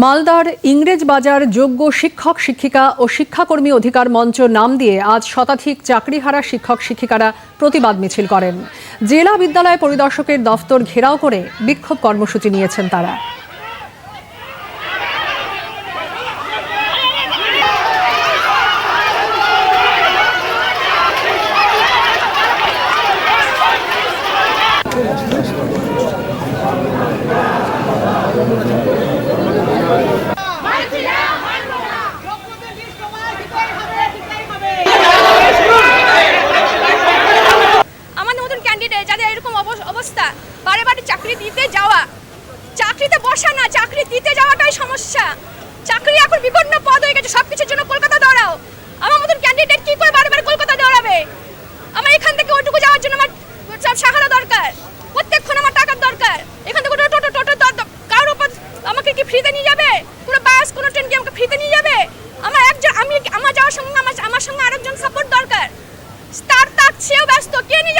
মালদার ইংরেজ বাজার যোগ্য শিক্ষক, শিক্ষিকা ও শিক্ষাকর্মী অধিকার মঞ্চ নাম দিয়ে আজ শতাধিক চাকরিহারা শিক্ষক, শিক্ষিকারা প্রতিবাদ মিছিল করেন। জেলা বিদ্যালয় পরিদর্শকের দফতর ঘেরাও করে বিক্ষোভ কর্মসূচি নিয়েছেন তারা। যোগ্যদের অবস্থা। বারে বারে চাকরি দিতে যাওয়া। চাকরিতে বসা না, চাকরি দিতে যাওয়াটাই সমস্যা। চাকরি এখন বিভিন্ন পদ হয়ে গেছে সব কিছুর জন্য কলকাতা দৌড়াও। আমার মতন ক্যান্ডিডেট কি করে বারে কলকাতা দৌড়াবে? আমার এখান থেকে ওইটুকু যাওয়ার জন্য আমার সব সাহারা দরকার। প্রত্যেকক্ষণ আমার টাকার দরকার। এখান থেকে টোটো টোটো টোটো কারোর ওপর আমাকে কি ফ্রিতে নিয়ে যাবে? কোনো বাস, কোনো ট্রেন কি আমাকে ফ্রিতে নিয়ে যাবে? আমার একজন, আমি আমার যাওয়ার সঙ্গে আমার আমার সঙ্গে আরেকজন সাপোর্ট দরকার। তার তার সেও ব্যস্ত, কে নিয়ে